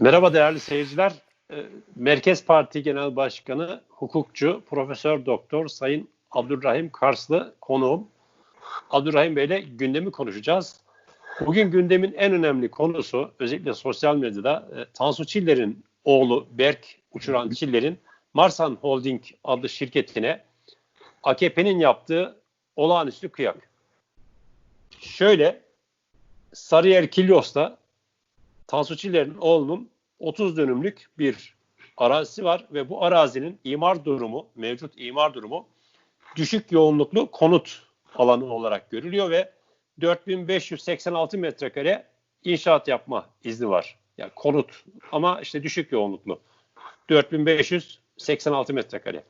Merhaba değerli seyirciler. Ee, Merkez Parti Genel Başkanı, hukukçu, Profesör Doktor Sayın Abdurrahim Karslı konuğum. Abdurrahim Bey ile gündemi konuşacağız. Bugün gündemin en önemli konusu özellikle sosyal medyada e, Tansu Çiller'in oğlu Berk Uçuran Çiller'in Marsan Holding adlı şirketine AKP'nin yaptığı olağanüstü kıyak. Şöyle Sarıyer Kilyos'ta Tansu Çiller'in oğlunun 30 dönümlük bir arazisi var ve bu arazinin imar durumu, mevcut imar durumu düşük yoğunluklu konut alanı olarak görülüyor ve 4586 metrekare inşaat yapma izni var. Yani konut ama işte düşük yoğunluklu. 4586 metrekare.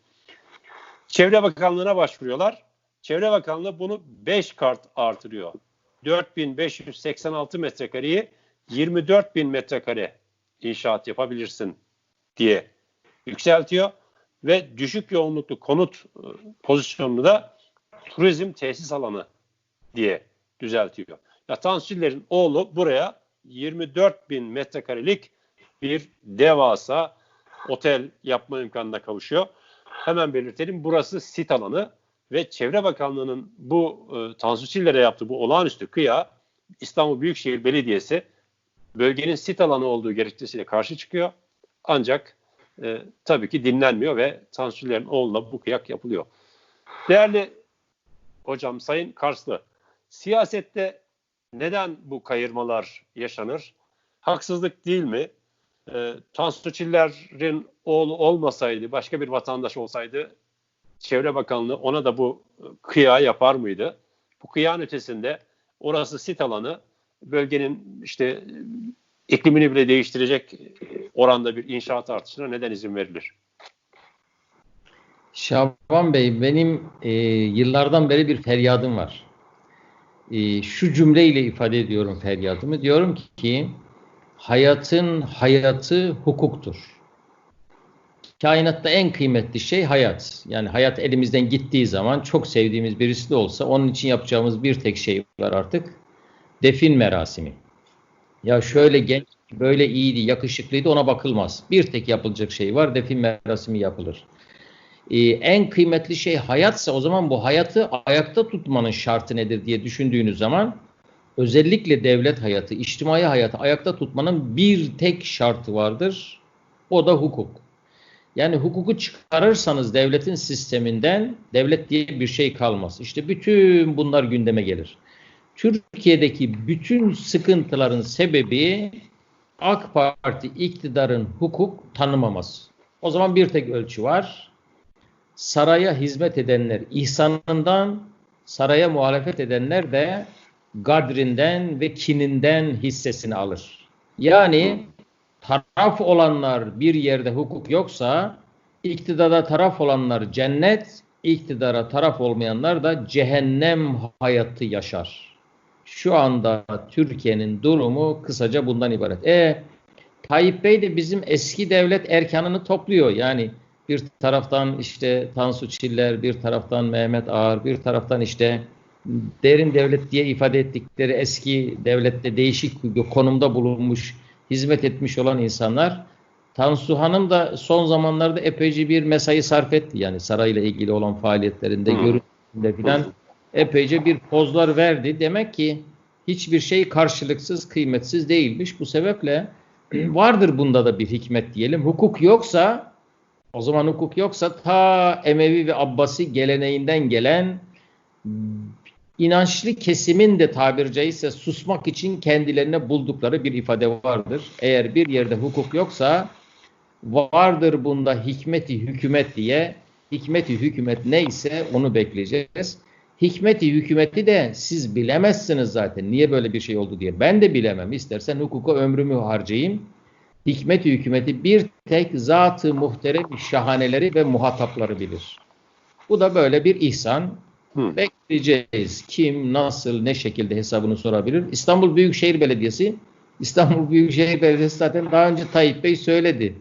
Çevre Bakanlığı'na başvuruyorlar. Çevre Bakanlığı bunu 5 kart artırıyor. 4586 metrekareyi 24 bin metrekare inşaat yapabilirsin diye yükseltiyor ve düşük yoğunluklu konut e, pozisyonunu da turizm tesis alanı diye düzeltiyor. Ya Tansiller'in oğlu buraya 24 bin metrekarelik bir devasa otel yapma imkanına kavuşuyor. Hemen belirtelim burası sit alanı ve Çevre Bakanlığı'nın bu e, Tansu yaptığı bu olağanüstü kıya İstanbul Büyükşehir Belediyesi bölgenin sit alanı olduğu gerekçesiyle karşı çıkıyor. Ancak e, tabii ki dinlenmiyor ve Tansu'lerin oğluna bu kıyak yapılıyor. Değerli hocam Sayın Karslı, siyasette neden bu kayırmalar yaşanır? Haksızlık değil mi? E, Tansu Çiller'in oğlu olmasaydı, başka bir vatandaş olsaydı Çevre Bakanlığı ona da bu kıya yapar mıydı? Bu kıyağın ötesinde orası sit alanı bölgenin işte iklimini bile değiştirecek oranda bir inşaat artışına neden izin verilir? Şaban Bey, benim e, yıllardan beri bir feryadım var. E, şu cümleyle ifade ediyorum feryadımı. Diyorum ki, hayatın hayatı hukuktur. Kainatta en kıymetli şey hayat. Yani hayat elimizden gittiği zaman çok sevdiğimiz birisi de olsa onun için yapacağımız bir tek şey var artık defin merasimi. Ya şöyle genç, böyle iyiydi, yakışıklıydı ona bakılmaz. Bir tek yapılacak şey var, defin merasimi yapılır. Ee, en kıymetli şey hayatsa o zaman bu hayatı ayakta tutmanın şartı nedir diye düşündüğünüz zaman özellikle devlet hayatı, içtimai hayatı ayakta tutmanın bir tek şartı vardır. O da hukuk. Yani hukuku çıkarırsanız devletin sisteminden devlet diye bir şey kalmaz. İşte bütün bunlar gündeme gelir. Türkiye'deki bütün sıkıntıların sebebi AK Parti iktidarın hukuk tanımaması. O zaman bir tek ölçü var. Saraya hizmet edenler ihsanından, saraya muhalefet edenler de gadrinden ve kininden hissesini alır. Yani taraf olanlar bir yerde hukuk yoksa iktidara taraf olanlar cennet, iktidara taraf olmayanlar da cehennem hayatı yaşar. Şu anda Türkiye'nin durumu kısaca bundan ibaret. E Tayyip Bey de bizim eski devlet erkanını topluyor. Yani bir taraftan işte Tansu Çiller, bir taraftan Mehmet Ağar, bir taraftan işte derin devlet diye ifade ettikleri eski devlette değişik konumda bulunmuş, hizmet etmiş olan insanlar. Tansu Hanım da son zamanlarda epeyce bir mesai sarf etti. Yani sarayla ilgili olan faaliyetlerinde, hmm. görüntülerinde filan epeyce bir pozlar verdi. Demek ki hiçbir şey karşılıksız, kıymetsiz değilmiş. Bu sebeple vardır bunda da bir hikmet diyelim. Hukuk yoksa o zaman hukuk yoksa ta Emevi ve Abbasi geleneğinden gelen inançlı kesimin de tabiri caizse susmak için kendilerine buldukları bir ifade vardır. Eğer bir yerde hukuk yoksa vardır bunda hikmeti hükümet diye hikmeti hükümet neyse onu bekleyeceğiz. Hikmeti hükümeti de siz bilemezsiniz zaten. Niye böyle bir şey oldu diye. Ben de bilemem. İstersen hukuka ömrümü harcayayım. Hikmeti hükümeti bir tek zatı muhterem şahaneleri ve muhatapları bilir. Bu da böyle bir ihsan. Hı. Bekleyeceğiz. Kim, nasıl, ne şekilde hesabını sorabilir. İstanbul Büyükşehir Belediyesi İstanbul Büyükşehir Belediyesi zaten daha önce Tayyip Bey söyledi.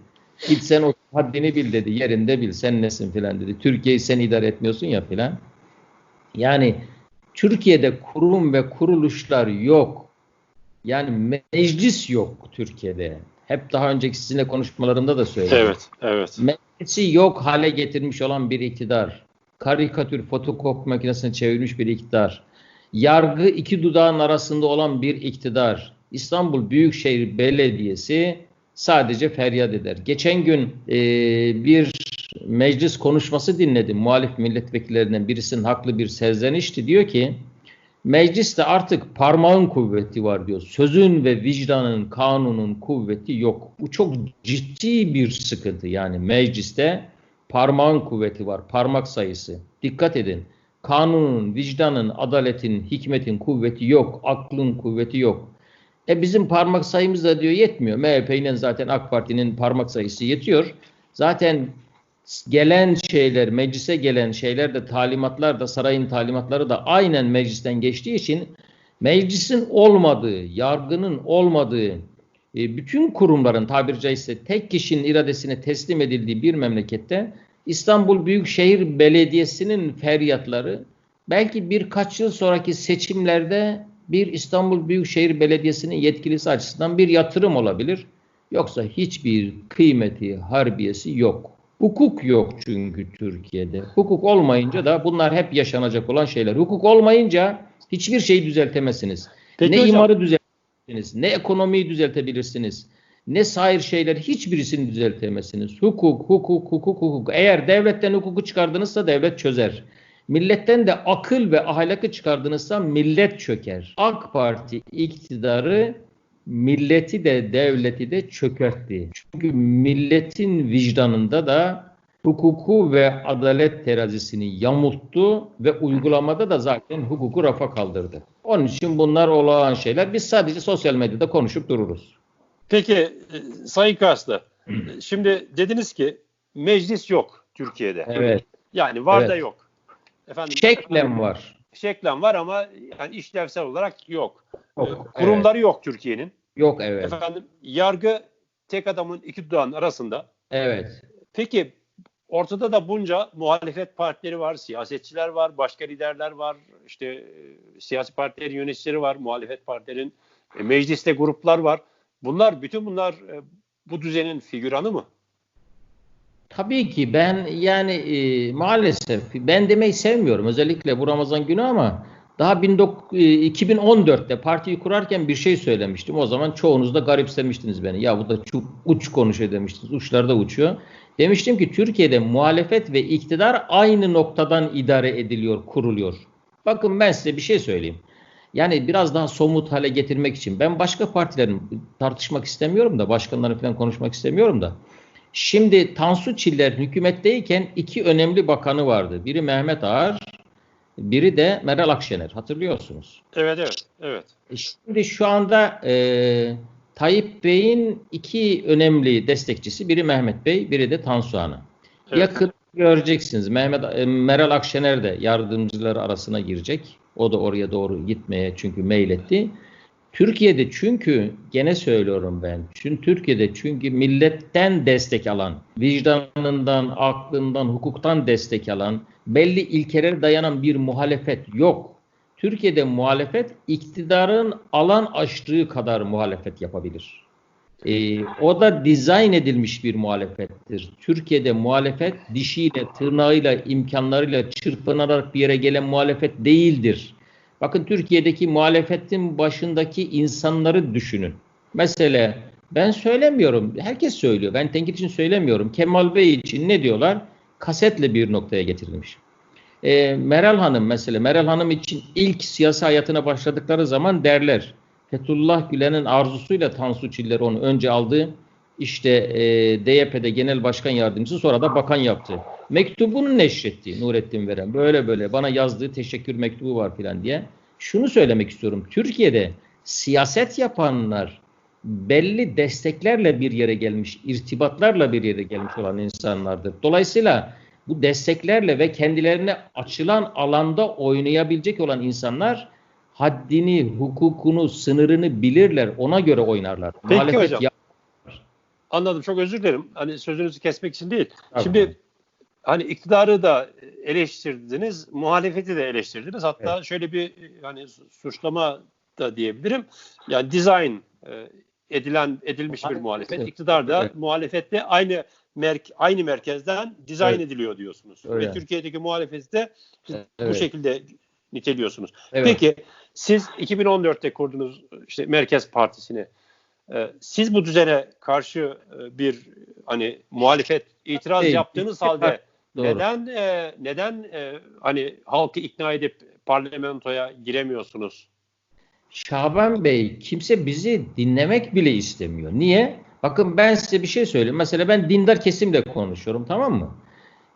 Git sen o haddini bil dedi. Yerinde bil. Sen nesin filan dedi. Türkiye'yi sen idare etmiyorsun ya filan. Yani Türkiye'de kurum ve kuruluşlar yok. Yani meclis yok Türkiye'de. Hep daha önceki sizinle konuşmalarımda da söyledim. Evet, evet. Meclisi yok hale getirmiş olan bir iktidar. Karikatür fotokopi makinesine çevirmiş bir iktidar. Yargı iki dudağın arasında olan bir iktidar. İstanbul Büyükşehir Belediyesi sadece feryat eder. Geçen gün e, bir meclis konuşması dinledim. Muhalif milletvekillerinden birisinin haklı bir serzenişti. Diyor ki mecliste artık parmağın kuvveti var diyor. Sözün ve vicdanın, kanunun kuvveti yok. Bu çok ciddi bir sıkıntı. Yani mecliste parmağın kuvveti var. Parmak sayısı. Dikkat edin. Kanunun, vicdanın, adaletin, hikmetin kuvveti yok. Aklın kuvveti yok. E bizim parmak sayımız da diyor yetmiyor. MHP'nin zaten AK Parti'nin parmak sayısı yetiyor. Zaten gelen şeyler, meclise gelen şeyler de talimatlar da sarayın talimatları da aynen meclisten geçtiği için meclisin olmadığı, yargının olmadığı, e, bütün kurumların tabiri caizse tek kişinin iradesine teslim edildiği bir memlekette İstanbul Büyükşehir Belediyesi'nin feryatları belki birkaç yıl sonraki seçimlerde bir İstanbul Büyükşehir Belediyesi'nin yetkilisi açısından bir yatırım olabilir. Yoksa hiçbir kıymeti, harbiyesi yok. Hukuk yok çünkü Türkiye'de. Hukuk olmayınca da bunlar hep yaşanacak olan şeyler. Hukuk olmayınca hiçbir şeyi düzeltemezsiniz. Peki ne hocam- imarı düzeltebilirsiniz, ne ekonomiyi düzeltebilirsiniz, ne sair şeyler hiçbirisini düzeltemezsiniz. Hukuk, hukuk, hukuk, hukuk. Eğer devletten hukuku çıkardınızsa devlet çözer. Milletten de akıl ve ahlakı çıkardınızsa millet çöker. AK Parti iktidarı milleti de devleti de çökertti. Çünkü milletin vicdanında da hukuku ve adalet terazisini yamulttu ve uygulamada da zaten hukuku rafa kaldırdı. Onun için bunlar olağan şeyler. Biz sadece sosyal medyada konuşup dururuz. Peki e, Sayın Kaslı, şimdi dediniz ki meclis yok Türkiye'de. Evet. Yani var da Evet. yok. Efendim Şeklen var. şeklen var ama yani işlevsel olarak yok. Yok, Ee, Kurumları yok Türkiye'nin. Yok evet. Efendim yargı tek adamın iki dudağın arasında. Evet. Peki ortada da bunca muhalefet partileri var, siyasetçiler var, başka liderler var, işte e, siyasi partilerin yöneticileri var, muhalefet partilerin e, mecliste gruplar var. Bunlar bütün bunlar e, bu düzenin figüranı mı? Tabii ki ben yani e, maalesef ben demeyi sevmiyorum özellikle bu Ramazan günü ama daha 19 e, 2014'te partiyi kurarken bir şey söylemiştim. O zaman çoğunuz da garipsemiştiniz beni. Ya bu da çok uç konuşuyor demiştiniz. Uçlarda uçuyor. Demiştim ki Türkiye'de muhalefet ve iktidar aynı noktadan idare ediliyor, kuruluyor. Bakın ben size bir şey söyleyeyim. Yani biraz daha somut hale getirmek için ben başka partilerin tartışmak istemiyorum da başkanların falan konuşmak istemiyorum da Şimdi Tansu Çiller hükümetteyken iki önemli bakanı vardı. Biri Mehmet Ağar, biri de Meral Akşener. Hatırlıyorsunuz. Evet, evet, evet. E Şimdi şu anda e, Tayyip Bey'in iki önemli destekçisi. Biri Mehmet Bey, biri de Tansu Hanım. Evet. Yakın göreceksiniz. Mehmet e, Meral Akşener de yardımcıları arasına girecek. O da oraya doğru gitmeye çünkü meyletti. Türkiye'de çünkü gene söylüyorum ben. Çünkü Türkiye'de çünkü milletten destek alan, vicdanından, aklından, hukuktan destek alan, belli ilkelere dayanan bir muhalefet yok. Türkiye'de muhalefet iktidarın alan açtığı kadar muhalefet yapabilir. Ee, o da dizayn edilmiş bir muhalefettir. Türkiye'de muhalefet dişiyle, tırnağıyla, imkanlarıyla çırpınarak bir yere gelen muhalefet değildir. Bakın Türkiye'deki muhalefetin başındaki insanları düşünün. Mesela ben söylemiyorum, herkes söylüyor. Ben tenkit için söylemiyorum. Kemal Bey için ne diyorlar? Kasetle bir noktaya getirilmiş. E, Meral Hanım mesela, Meral Hanım için ilk siyasi hayatına başladıkları zaman derler. Fethullah Gülen'in arzusuyla Tansu Çiller onu önce aldı. İşte e, DYP'de genel başkan yardımcısı sonra da bakan yaptı. Mektubunu neşretti Nurettin Veren. Böyle böyle bana yazdığı teşekkür mektubu var filan diye. Şunu söylemek istiyorum. Türkiye'de siyaset yapanlar belli desteklerle bir yere gelmiş, irtibatlarla bir yere gelmiş olan insanlardır. Dolayısıyla bu desteklerle ve kendilerine açılan alanda oynayabilecek olan insanlar haddini, hukukunu, sınırını bilirler. Ona göre oynarlar. Peki hocam. yap- Anladım. Çok özür dilerim. Hani sözünüzü kesmek için değil. Tabii. Şimdi hani iktidarı da eleştirdiniz, muhalefeti de eleştirdiniz. Hatta şöyle bir hani suçlama da diyebilirim. Yani design e, edilen edilmiş bir muhalefet. İktidar da Evet. muhalefette aynı merk aynı merkezden dizayn Evet. ediliyor diyorsunuz. Öyle. Ve Türkiye'deki muhalefeti de bu Evet. şekilde niteliyorsunuz. Evet. Peki siz 2014'te kurduğunuz işte Merkez Partisi'ni e, siz bu düzene karşı e, bir hani muhalefet itiraz Değil. yaptığınız halde Doğru. neden e, neden e, hani halkı ikna edip parlamentoya giremiyorsunuz? Şaban Bey kimse bizi dinlemek bile istemiyor. Niye? Bakın ben size bir şey söyleyeyim. Mesela ben dindar kesimle konuşuyorum tamam mı?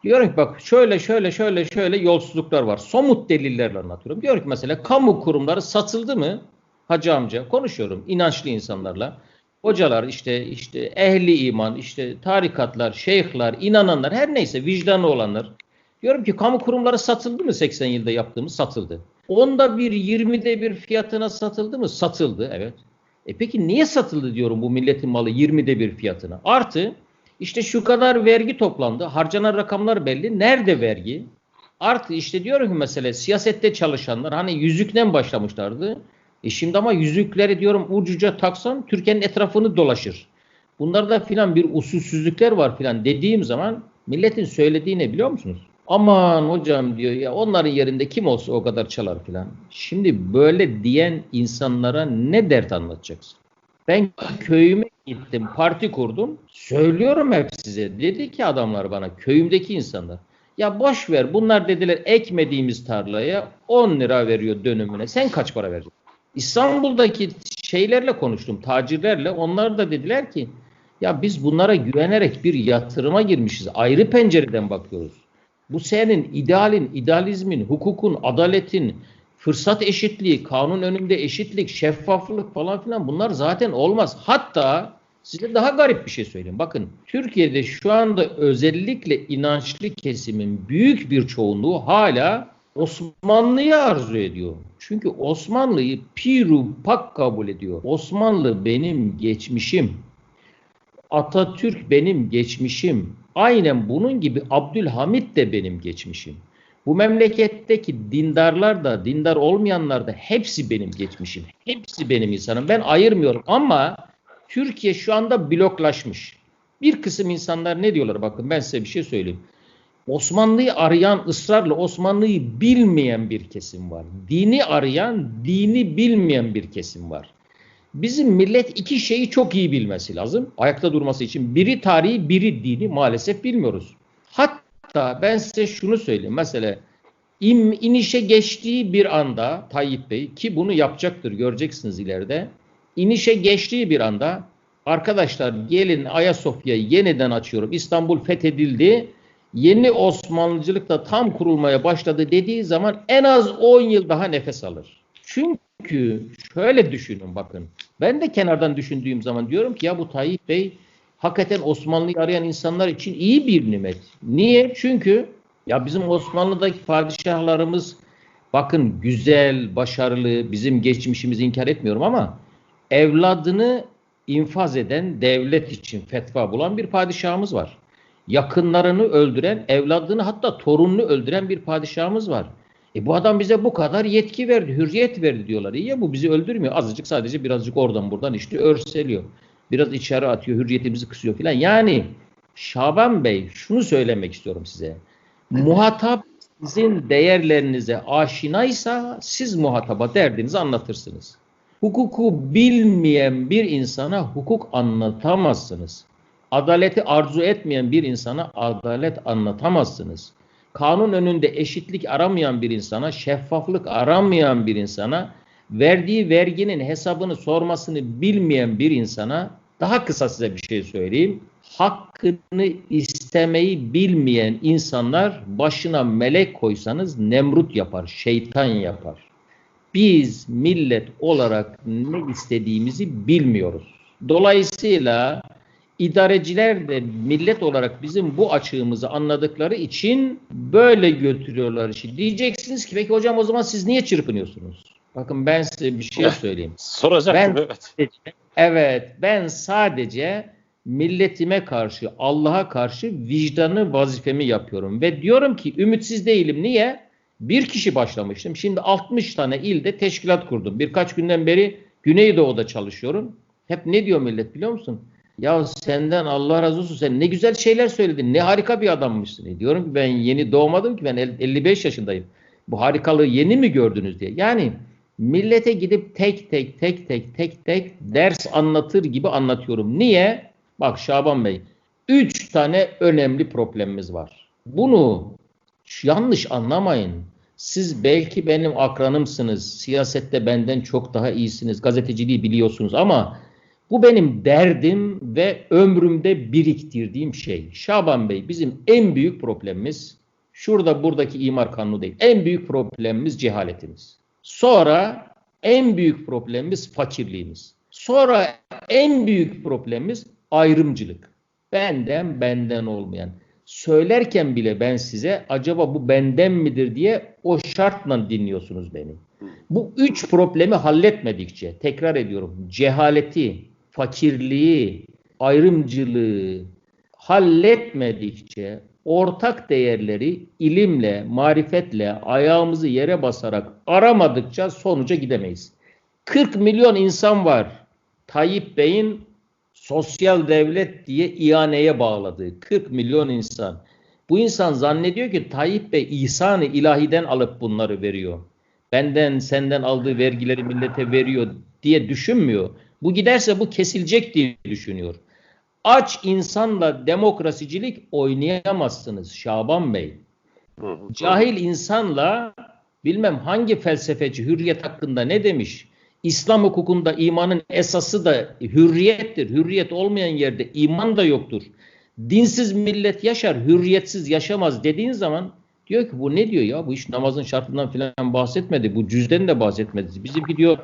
Diyorum ki bak şöyle şöyle şöyle şöyle yolsuzluklar var. Somut delillerle anlatıyorum. Diyorum ki mesela kamu kurumları satıldı mı? Hacı amca konuşuyorum inançlı insanlarla. Hocalar işte işte ehli iman işte tarikatlar, şeyhler, inananlar her neyse vicdanlı olanlar. Diyorum ki kamu kurumları satıldı mı 80 yılda yaptığımız satıldı. Onda bir 20'de bir fiyatına satıldı mı? Satıldı evet. E peki niye satıldı diyorum bu milletin malı 20'de bir fiyatına? Artı işte şu kadar vergi toplandı. Harcanan rakamlar belli. Nerede vergi? Artı işte diyorum ki mesela siyasette çalışanlar hani yüzükten başlamışlardı. E şimdi ama yüzükleri diyorum ucuca taksan Türkiye'nin etrafını dolaşır. Bunlarda filan bir usulsüzlükler var filan dediğim zaman milletin söylediği ne biliyor musunuz? Aman hocam diyor ya onların yerinde kim olsa o kadar çalar filan. Şimdi böyle diyen insanlara ne dert anlatacaksın? Ben köyüme gittim, parti kurdum. Söylüyorum hep size. Dedi ki adamlar bana, köyümdeki insanlar. Ya boş ver bunlar dediler ekmediğimiz tarlaya 10 lira veriyor dönümüne. Sen kaç para vereceksin? İstanbul'daki şeylerle konuştum, tacirlerle. Onlar da dediler ki ya biz bunlara güvenerek bir yatırıma girmişiz. Ayrı pencereden bakıyoruz. Bu senin idealin, idealizmin, hukukun, adaletin, fırsat eşitliği, kanun önünde eşitlik, şeffaflık falan filan bunlar zaten olmaz. Hatta size daha garip bir şey söyleyeyim. Bakın Türkiye'de şu anda özellikle inançlı kesimin büyük bir çoğunluğu hala Osmanlı'yı arzu ediyor. Çünkü Osmanlı'yı piru pak kabul ediyor. Osmanlı benim geçmişim. Atatürk benim geçmişim. Aynen bunun gibi Abdülhamit de benim geçmişim. Bu memleketteki dindarlar da, dindar olmayanlar da hepsi benim geçmişim. Hepsi benim insanım. Ben ayırmıyorum ama Türkiye şu anda bloklaşmış. Bir kısım insanlar ne diyorlar? Bakın ben size bir şey söyleyeyim. Osmanlı'yı arayan, ısrarla Osmanlı'yı bilmeyen bir kesim var. Dini arayan, dini bilmeyen bir kesim var. Bizim millet iki şeyi çok iyi bilmesi lazım. Ayakta durması için. Biri tarihi, biri dini maalesef bilmiyoruz. Hatta ben size şunu söyleyeyim. Mesela im, inişe geçtiği bir anda Tayyip Bey ki bunu yapacaktır göreceksiniz ileride. İnişe geçtiği bir anda arkadaşlar gelin Ayasofya'yı yeniden açıyorum. İstanbul fethedildi. Yeni Osmanlıcılık da tam kurulmaya başladı dediği zaman en az 10 yıl daha nefes alır. Çünkü şöyle düşünün bakın. Ben de kenardan düşündüğüm zaman diyorum ki ya bu Tayyip Bey hakikaten Osmanlı'yı arayan insanlar için iyi bir nimet. Niye? Çünkü ya bizim Osmanlı'daki padişahlarımız bakın güzel, başarılı, bizim geçmişimizi inkar etmiyorum ama evladını infaz eden devlet için fetva bulan bir padişahımız var. Yakınlarını öldüren, evladını hatta torununu öldüren bir padişahımız var. E bu adam bize bu kadar yetki verdi, hürriyet verdi diyorlar. İyi ya bu bizi öldürmüyor. Azıcık sadece birazcık oradan buradan işte örseliyor. Biraz içeri atıyor, hürriyetimizi kısıyor filan. Yani Şaban Bey şunu söylemek istiyorum size. Muhatap sizin değerlerinize aşinaysa siz muhataba derdinizi anlatırsınız. Hukuku bilmeyen bir insana hukuk anlatamazsınız. Adaleti arzu etmeyen bir insana adalet anlatamazsınız. Kanun önünde eşitlik aramayan bir insana, şeffaflık aramayan bir insana, verdiği verginin hesabını sormasını bilmeyen bir insana, daha kısa size bir şey söyleyeyim. Hakkını istemeyi bilmeyen insanlar başına melek koysanız Nemrut yapar, şeytan yapar. Biz millet olarak ne istediğimizi bilmiyoruz. Dolayısıyla idareciler de millet olarak bizim bu açığımızı anladıkları için böyle götürüyorlar işi. Diyeceksiniz ki peki hocam o zaman siz niye çırpınıyorsunuz? Bakın ben size bir şey söyleyeyim. Soracaktım Ben- evet. Evet ben sadece milletime karşı, Allah'a karşı vicdanı vazifemi yapıyorum. Ve diyorum ki ümitsiz değilim. Niye? Bir kişi başlamıştım. Şimdi 60 tane ilde teşkilat kurdum. Birkaç günden beri Güneydoğu'da çalışıyorum. Hep ne diyor millet biliyor musun? Ya senden Allah razı olsun sen ne güzel şeyler söyledin. Ne harika bir adammışsın. E diyorum ki ben yeni doğmadım ki ben el- 55 yaşındayım. Bu harikalığı yeni mi gördünüz diye. Yani millete gidip tek tek tek tek tek tek ders anlatır gibi anlatıyorum. Niye? Bak Şaban Bey, üç tane önemli problemimiz var. Bunu yanlış anlamayın. Siz belki benim akranımsınız. Siyasette benden çok daha iyisiniz. Gazeteciliği biliyorsunuz ama bu benim derdim ve ömrümde biriktirdiğim şey. Şaban Bey bizim en büyük problemimiz şurada buradaki imar kanunu değil. En büyük problemimiz cehaletimiz. Sonra en büyük problemimiz fakirliğimiz. Sonra en büyük problemimiz ayrımcılık. Benden benden olmayan. Söylerken bile ben size acaba bu benden midir diye o şartla dinliyorsunuz beni. Bu üç problemi halletmedikçe, tekrar ediyorum, cehaleti, fakirliği, ayrımcılığı halletmedikçe ortak değerleri ilimle, marifetle, ayağımızı yere basarak aramadıkça sonuca gidemeyiz. 40 milyon insan var. Tayyip Bey'in sosyal devlet diye ihaneye bağladığı 40 milyon insan. Bu insan zannediyor ki Tayyip Bey ihsan-ı ilahiden alıp bunları veriyor. Benden senden aldığı vergileri millete veriyor diye düşünmüyor. Bu giderse bu kesilecek diye düşünüyor. Aç insanla demokrasicilik oynayamazsınız Şaban Bey. Cahil insanla bilmem hangi felsefeci hürriyet hakkında ne demiş? İslam hukukunda imanın esası da hürriyettir. Hürriyet olmayan yerde iman da yoktur. Dinsiz millet yaşar, hürriyetsiz yaşamaz dediğin zaman diyor ki bu ne diyor ya? Bu iş namazın şartından filan bahsetmedi. Bu cüzden de bahsetmedi. Bizimki diyor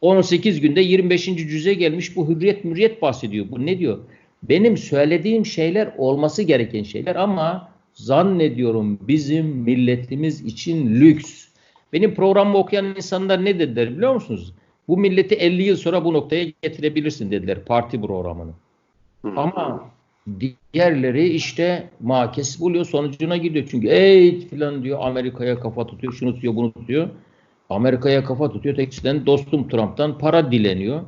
18 günde 25. cüze gelmiş bu hürriyet mürriyet bahsediyor. Bu ne diyor? Benim söylediğim şeyler olması gereken şeyler ama zannediyorum bizim milletimiz için lüks. Benim programımı okuyan insanlar ne dediler biliyor musunuz? Bu milleti 50 yıl sonra bu noktaya getirebilirsin dediler parti programını. Ama diğerleri işte makes buluyor sonucuna gidiyor. Çünkü ey filan diyor Amerika'ya kafa tutuyor, şunu tutuyor, bunu tutuyor. Amerika'ya kafa tutuyor. Teksten dostum Trump'tan para dileniyor.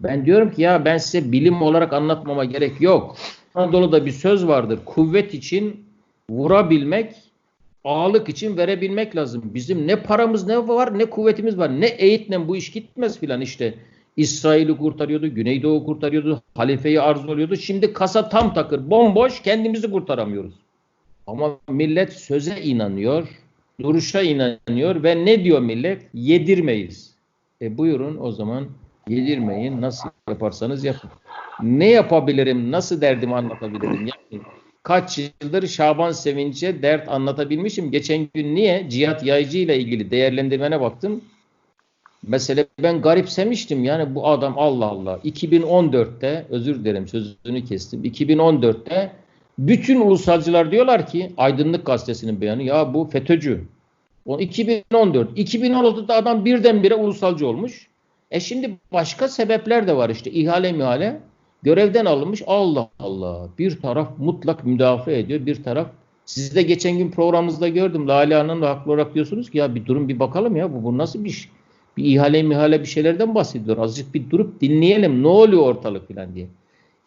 Ben diyorum ki ya ben size bilim olarak anlatmama gerek yok. Anadolu'da bir söz vardır. Kuvvet için vurabilmek, ağırlık için verebilmek lazım. Bizim ne paramız ne var ne kuvvetimiz var. Ne eğitle bu iş gitmez filan işte. İsrail'i kurtarıyordu, Güneydoğu kurtarıyordu, halifeyi arzu oluyordu. Şimdi kasa tam takır, bomboş, kendimizi kurtaramıyoruz. Ama millet söze inanıyor, duruşa inanıyor ve ne diyor millet? Yedirmeyiz. E buyurun o zaman yedirmeyin. Nasıl yaparsanız yapın. Ne yapabilirim? Nasıl derdimi anlatabilirim? Yani kaç yıldır Şaban Sevinç'e dert anlatabilmişim. Geçen gün niye? Cihat Yaycı ile ilgili değerlendirmene baktım. Mesela ben garipsemiştim. Yani bu adam Allah Allah. 2014'te özür dilerim sözünü kestim. 2014'te bütün ulusalcılar diyorlar ki Aydınlık Gazetesi'nin beyanı ya bu FETÖ'cü. O 2014. 2016'da adam birdenbire ulusalcı olmuş. E şimdi başka sebepler de var işte ihale mihale. Görevden alınmış Allah Allah. Bir taraf mutlak müdafaa ediyor. Bir taraf siz de geçen gün programımızda gördüm. Lale Hanım da haklı olarak diyorsunuz ki ya bir durun bir bakalım ya bu, bu nasıl bir iş? Bir ihale mihale bir şeylerden bahsediyor. Azıcık bir durup dinleyelim ne oluyor ortalık falan diye.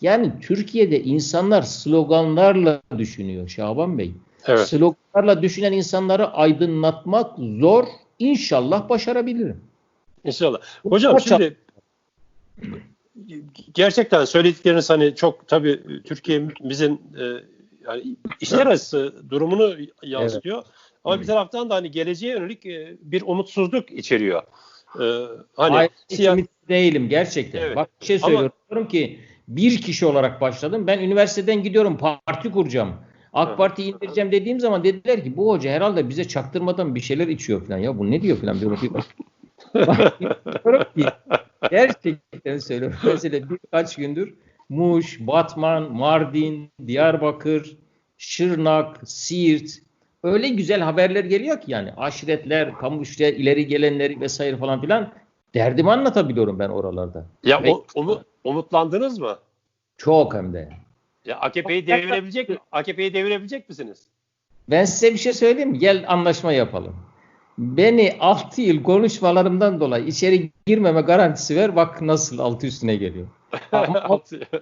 Yani Türkiye'de insanlar sloganlarla düşünüyor Şaban Bey. Evet. Sloganlarla düşünen insanları aydınlatmak zor. İnşallah başarabilirim. İnşallah. Hocam şimdi gerçekten söyledikleriniz hani çok tabii Türkiye'mizin e, yani işler arası durumunu yansıtıyor. Ama bir taraftan da hani geleceğe yönelik e, bir umutsuzluk içeriyor. E, hani Hayır, siyah- değilim gerçekten. Evet. Bak bir şey Ama- söylüyorum Diyorum ki bir kişi olarak başladım. Ben üniversiteden gidiyorum parti kuracağım. AK Evet. Parti indireceğim dediğim zaman dediler ki bu hoca herhalde bize çaktırmadan bir şeyler içiyor falan. Ya bu ne diyor falan diyorum. Ki, gerçekten söylüyorum. Mesela birkaç gündür Muş, Batman, Mardin, Diyarbakır, Şırnak, Siirt öyle güzel haberler geliyor ki yani aşiretler, kamu işte ileri gelenleri vesaire falan filan derdimi anlatabiliyorum ben oralarda. ya Ve- o, umu- umutlandınız mı? Çok hem de. Ya AKP'yi devirebilecek mi? AKP'yi devirebilecek misiniz? Ben size bir şey söyleyeyim mi? Gel anlaşma yapalım. Beni 6 yıl konuşmalarımdan dolayı içeri girmeme garantisi ver. Bak nasıl altı üstüne geliyor. Ama,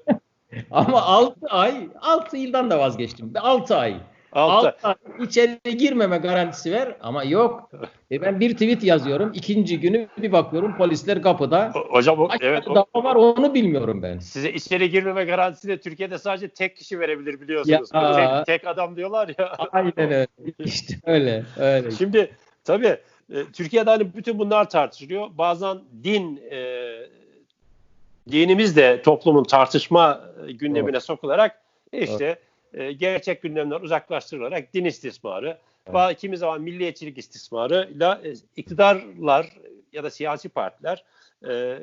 ama 6 ay, 6 yıldan da vazgeçtim. 6 ay. Altı. 6 ay içeri girmeme garantisi ver ama yok. E ben bir tweet yazıyorum. ikinci günü bir bakıyorum polisler kapıda. O- Hocam o, evet o- dava var onu bilmiyorum ben. size içeri girmeme garantisi de Türkiye'de sadece tek kişi verebilir biliyorsunuz. Ya. Tek, tek adam diyorlar ya. Aynen öyle. İşte öyle. öyle. Şimdi tabii e, Türkiye'de hani bütün bunlar tartışılıyor. Bazen din e, dinimiz de toplumun tartışma e, gündemine sokularak işte e, gerçek gündemden uzaklaştırılarak din istismarı, Evet. kimi zaman milliyetçilik istismarıyla e, iktidarlar ya da siyasi partiler e,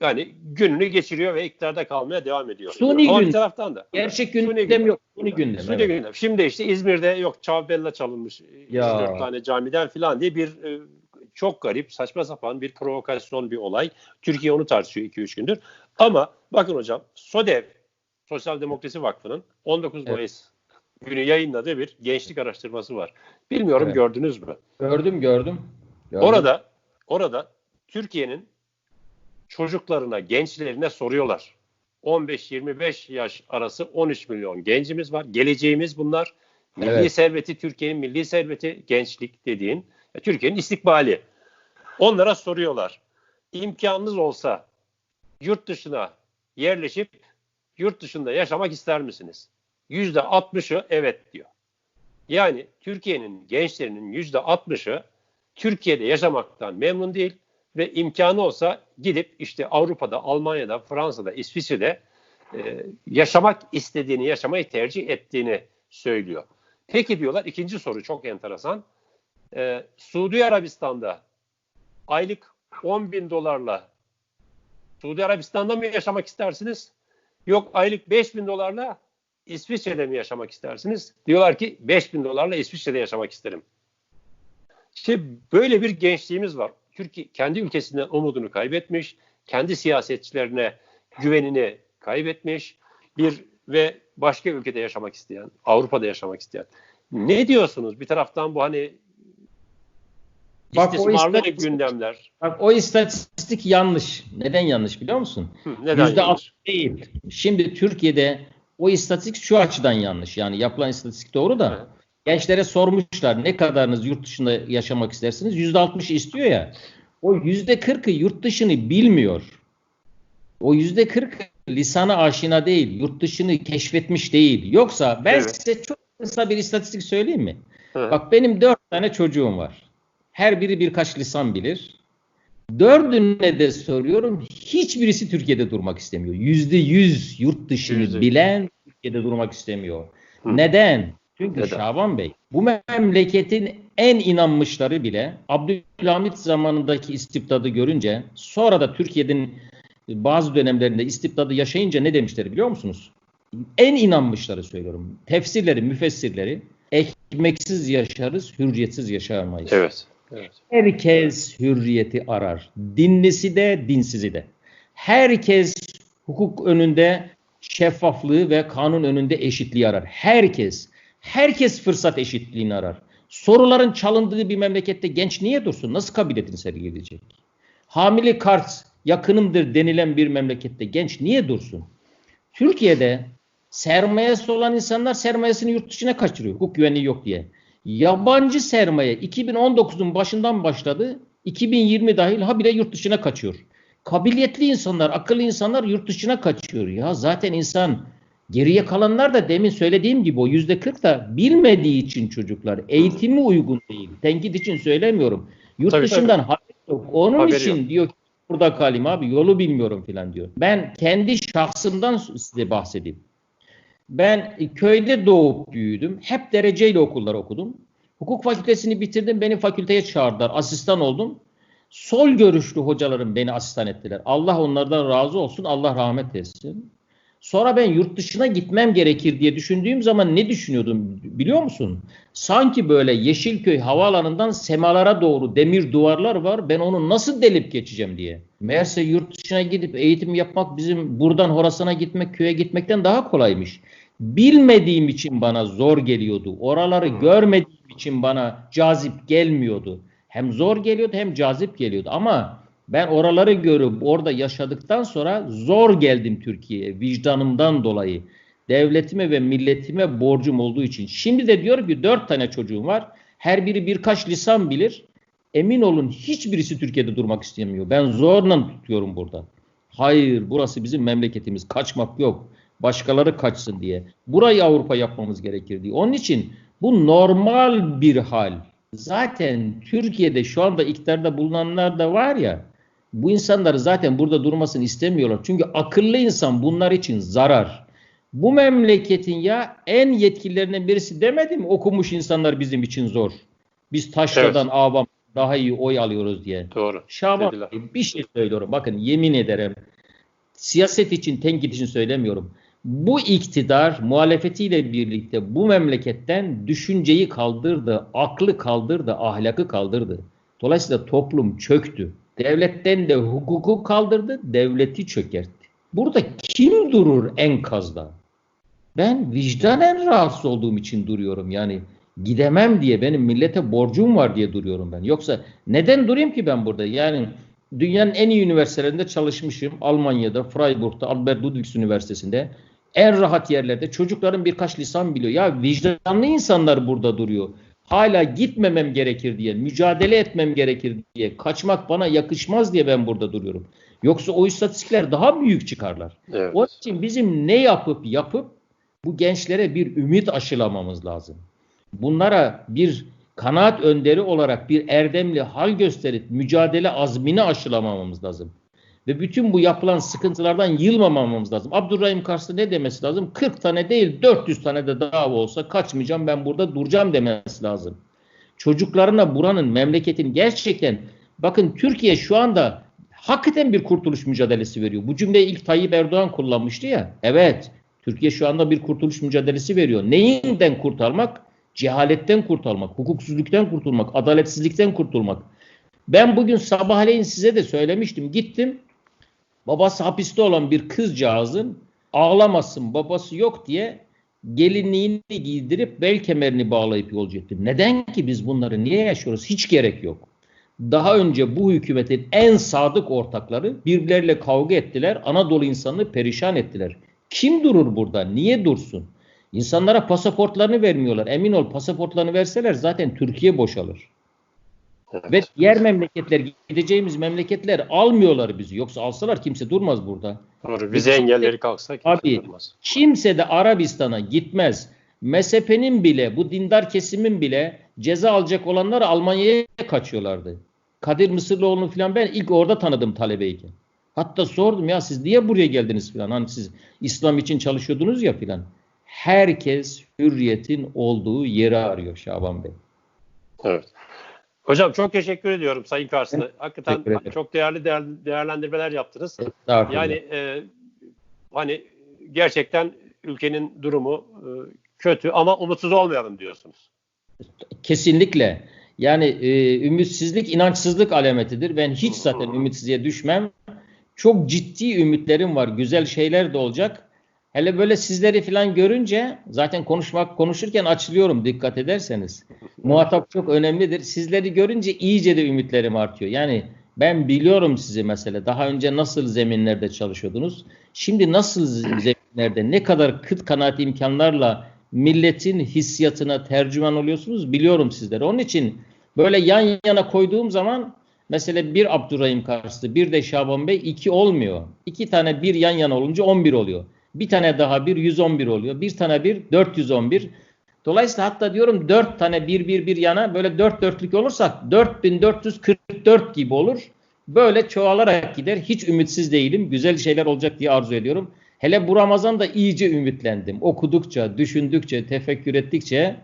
yani gününü geçiriyor ve iktidarda kalmaya devam ediyor. Suni Ama gün. bir taraftan da Gerçek Suni gündem gündem. yok. Suni gündem. Suni evet. gündem. Şimdi işte İzmir'de yok Çavbella çalınmış Ya. 4 tane camiden filan diye bir e, çok garip, saçma sapan bir provokasyon bir olay. Türkiye onu tartışıyor 2-3 gündür. Ama bakın hocam SODEV, Sosyal Demokrasi Vakfı'nın 19 Evet. Mayıs günü yayınladığı bir gençlik araştırması var. Bilmiyorum Evet. gördünüz mü? Gördüm gördüm. Gördüm. Orada orada Türkiye'nin çocuklarına, gençlerine soruyorlar. 15-25 yaş arası 13 milyon gencimiz var. Geleceğimiz bunlar. Milli Evet. serveti, Türkiye'nin milli serveti gençlik dediğin, ya Türkiye'nin istikbali. Onlara soruyorlar. İmkanınız olsa yurt dışına yerleşip yurt dışında yaşamak ister misiniz? Yüzde 60'ı evet diyor. Yani Türkiye'nin gençlerinin yüzde 60'ı Türkiye'de yaşamaktan memnun değil ve imkanı olsa gidip işte Avrupa'da, Almanya'da, Fransa'da, İsviçre'de e, yaşamak istediğini, yaşamayı tercih ettiğini söylüyor. Peki diyorlar ikinci soru çok enteresan. E, Suudi Arabistan'da aylık 10 bin dolarla Suudi Arabistan'da mı yaşamak istersiniz? Yok aylık 5 bin dolarla İsviçre'de mi yaşamak istersiniz? Diyorlar ki 5 bin dolarla İsviçre'de yaşamak isterim. İşte böyle bir gençliğimiz var. Türkiye kendi ülkesinden umudunu kaybetmiş, kendi siyasetçilerine güvenini kaybetmiş bir ve başka ülkede yaşamak isteyen, Avrupa'da yaşamak isteyen. Ne diyorsunuz? Bir taraftan bu hani Bak, o istismarlı istatistik- gündemler. Bak o istatistik yanlış. Neden yanlış biliyor musun? Hı, neden Yüzde yanlış? altmış değil. Şimdi Türkiye'de o istatistik şu açıdan yanlış. Yani yapılan istatistik doğru da. Hı. Gençlere sormuşlar ne kadarınız yurt dışında yaşamak istersiniz? Yüzde altmış istiyor ya. O yüzde kırkı yurt dışını bilmiyor. O yüzde kırk lisana aşina değil. Yurt dışını keşfetmiş değil. Yoksa ben Evet. size çok kısa bir istatistik söyleyeyim mi? Hı. Bak benim dört tane çocuğum var. Her biri birkaç lisan bilir. Dördüne de soruyorum. Hiçbirisi Türkiye'de durmak istemiyor. Yüzde yüz yurt dışını Yüzde yüz. bilen Türkiye'de durmak istemiyor. Hı. Neden? Çünkü Neden? Şaban Bey bu memleketin en inanmışları bile Abdülhamit zamanındaki istibdadı görünce sonra da Türkiye'nin bazı dönemlerinde istibdadı yaşayınca ne demişler biliyor musunuz? En inanmışları söylüyorum. Tefsirleri, müfessirleri ekmeksiz yaşarız, hürriyetsiz yaşayamayız. Evet. Evet. Herkes hürriyeti arar. Dinlisi de, dinsizi de. Herkes hukuk önünde şeffaflığı ve kanun önünde eşitliği arar. Herkes. Herkes fırsat eşitliğini arar. Soruların çalındığı bir memlekette genç niye dursun? Nasıl kabiliyetini sergileyecek? Hamile kart yakınımdır denilen bir memlekette genç niye dursun? Türkiye'de sermayesi olan insanlar sermayesini yurt dışına kaçırıyor. Hukuk güvenliği yok diye. Yabancı sermaye 2019'un başından başladı. 2020 dahil habire yurt dışına kaçıyor. Kabiliyetli insanlar, akıllı insanlar yurt dışına kaçıyor. Ya zaten insan geriye kalanlar da demin söylediğim gibi o yüzde 40 da bilmediği için çocuklar eğitimi uygun değil. Tenkit için söylemiyorum. Yurt Tabii, dışından haberi yok. Onun Haberi için yok. diyor ki burada kalayım abi yolu bilmiyorum falan diyor. Ben kendi şahsımdan size bahsedeyim. Ben köyde doğup büyüdüm. Hep dereceyle okullar okudum. Hukuk fakültesini bitirdim. Beni fakülteye çağırdılar. Asistan oldum. Sol görüşlü hocalarım beni asistan ettiler. Allah onlardan razı olsun. Allah rahmet etsin. Sonra ben yurt dışına gitmem gerekir diye düşündüğüm zaman ne düşünüyordum biliyor musun? Sanki böyle Yeşilköy havaalanından semalara doğru demir duvarlar var. Ben onu nasıl delip geçeceğim diye. Meğerse yurt dışına gidip eğitim yapmak bizim buradan Horasan'a gitmek, köye gitmekten daha kolaymış. Bilmediğim için bana zor geliyordu. Oraları görmediğim için bana cazip gelmiyordu. hem zor geliyordu hem cazip geliyordu. Ama ben oraları görüp orada yaşadıktan sonra zor geldim Türkiye'ye vicdanımdan dolayı. Devletime ve milletime borcum olduğu için. Şimdi de diyorum ki dört tane çocuğum var. Her biri birkaç lisan bilir. Emin olun hiçbirisi Türkiye'de durmak istemiyor. Ben zorla tutuyorum burada. Hayır burası bizim memleketimiz. Kaçmak yok. Başkaları kaçsın diye. Burayı Avrupa yapmamız gerekir diye. Onun için bu normal bir hal. Zaten Türkiye'de şu anda iktidarda bulunanlar da var ya bu insanları zaten burada durmasını istemiyorlar. Çünkü akıllı insan bunlar için zarar. Bu memleketin ya en yetkililerinden birisi demedi mi okumuş insanlar bizim için zor. Biz taşradan Evet. avam daha iyi oy alıyoruz diye. Doğru. Şaban Dediler. Bir şey söylüyorum. Bakın yemin ederim. Siyaset için, tenkit için söylemiyorum. Bu iktidar muhalefetiyle birlikte bu memleketten düşünceyi kaldırdı, aklı kaldırdı, ahlakı kaldırdı. Dolayısıyla toplum çöktü. Devletten de hukuku kaldırdı, devleti çökertti. Burada kim durur enkazda? Ben vicdanen rahatsız olduğum için duruyorum. Yani gidemem diye benim millete borcum var diye duruyorum ben. Yoksa neden durayım ki ben burada? Yani dünyanın en iyi üniversitelerinde çalışmışım. Almanya'da, Freiburg'da, Albert Ludwigs Üniversitesi'nde. En rahat yerlerde çocukların birkaç lisan biliyor. Ya vicdanlı insanlar burada duruyor. Hala gitmemem gerekir diye, mücadele etmem gerekir diye, kaçmak bana yakışmaz diye ben burada duruyorum. Yoksa o istatistikler daha büyük çıkarlar. Evet. Onun için bizim ne yapıp yapıp bu gençlere bir ümit aşılamamız lazım. Bunlara bir kanaat önderi olarak bir erdemli hal gösterip mücadele azmini aşılamamamız lazım. Ve bütün bu yapılan sıkıntılardan yılmamamamız lazım. Abdurrahim Kars'ta ne demesi lazım? 40 tane değil 400 tane de dava olsa kaçmayacağım ben burada duracağım demesi lazım. Çocuklarına buranın memleketin gerçekten bakın Türkiye şu anda hakikaten bir kurtuluş mücadelesi veriyor. Bu cümleyi ilk Tayyip Erdoğan kullanmıştı ya. Evet Türkiye şu anda bir kurtuluş mücadelesi veriyor. Neyinden kurtarmak? Cehaletten kurtarmak, hukuksuzluktan kurtulmak, adaletsizlikten kurtulmak. Ben bugün sabahleyin size de söylemiştim. Gittim babası hapiste olan bir kızcağızın ağlamasın babası yok diye gelinliğini giydirip bel kemerini bağlayıp yolcu ettim. Neden ki biz bunları niye yaşıyoruz? Hiç gerek yok. Daha önce bu hükümetin en sadık ortakları birbirleriyle kavga ettiler. Anadolu insanını perişan ettiler. Kim durur burada? Niye dursun? İnsanlara pasaportlarını vermiyorlar. Emin ol pasaportlarını verseler zaten Türkiye boşalır. Evet. Ve diğer memleketler, gideceğimiz memleketler almıyorlar bizi. Yoksa alsalar kimse durmaz burada. Doğru. Vize engelleri kalksa kimse Tabii. durmaz. Kimse de Arabistan'a gitmez. MSP'nin bile, bu dindar kesimin bile ceza alacak olanlar Almanya'ya kaçıyorlardı. Kadir Mısırlıoğlu'nu falan ben ilk orada tanıdım talebeyken. Hatta sordum ya siz niye buraya geldiniz falan. Hani siz İslam için çalışıyordunuz ya falan. Herkes hürriyetin olduğu yeri arıyor Şaban Bey. Evet. Hocam çok teşekkür ediyorum Sayın Karslı. Hakikaten çok değerli değer- değerlendirmeler yaptınız. Yani e, hani gerçekten ülkenin durumu e, kötü ama umutsuz olmayalım diyorsunuz. Kesinlikle. Yani e, ümitsizlik inançsızlık alametidir. Ben hiç zaten ümitsizliğe düşmem. Çok ciddi ümitlerim var. Güzel şeyler de olacak. Hele böyle sizleri falan görünce zaten konuşmak konuşurken açılıyorum dikkat ederseniz. Muhatap çok önemlidir. Sizleri görünce iyice de ümitlerim artıyor. Yani ben biliyorum sizi mesela. Daha önce nasıl zeminlerde çalışıyordunuz? Şimdi nasıl zeminlerde ne kadar kıt kanaat imkanlarla milletin hissiyatına tercüman oluyorsunuz biliyorum sizleri. Onun için böyle yan yana koyduğum zaman mesela bir Abdurrahim Karslı bir de Şaban Bey iki olmuyor. İki tane bir yan yana olunca 11 oluyor. Bir tane daha bir 111 oluyor. Bir tane bir 411. Dolayısıyla hatta diyorum 4 tane bir bir bir yana böyle 4 dörtlük olursak 4444 gibi olur. Böyle çoğalarak gider. Hiç ümitsiz değilim. Güzel şeyler olacak diye arzu ediyorum. Hele bu Ramazan'da iyice ümitlendim. Okudukça, düşündükçe, tefekkür ettikçe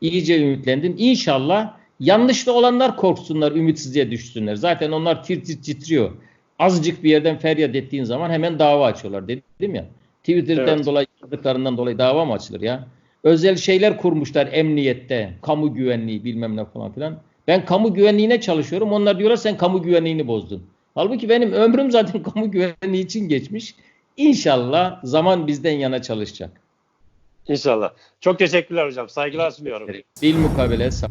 iyice ümitlendim. İnşallah yanlışlı olanlar korksunlar, ümitsizliğe düşsünler. Zaten onlar tir tir titriyor. Azıcık bir yerden feryat ettiğin zaman hemen dava açıyorlar dedim ya. Twitter'dan Evet. dolayı, yaptıklarından dolayı dava mı açılır ya? Özel şeyler kurmuşlar emniyette, kamu güvenliği bilmem ne falan filan. Ben kamu güvenliğine çalışıyorum. Onlar diyorlar sen kamu güvenliğini bozdun. Halbuki benim ömrüm zaten kamu güvenliği için geçmiş. İnşallah zaman bizden yana çalışacak. İnşallah. Çok teşekkürler hocam. Saygılar sunuyorum. Bil mukabele sağ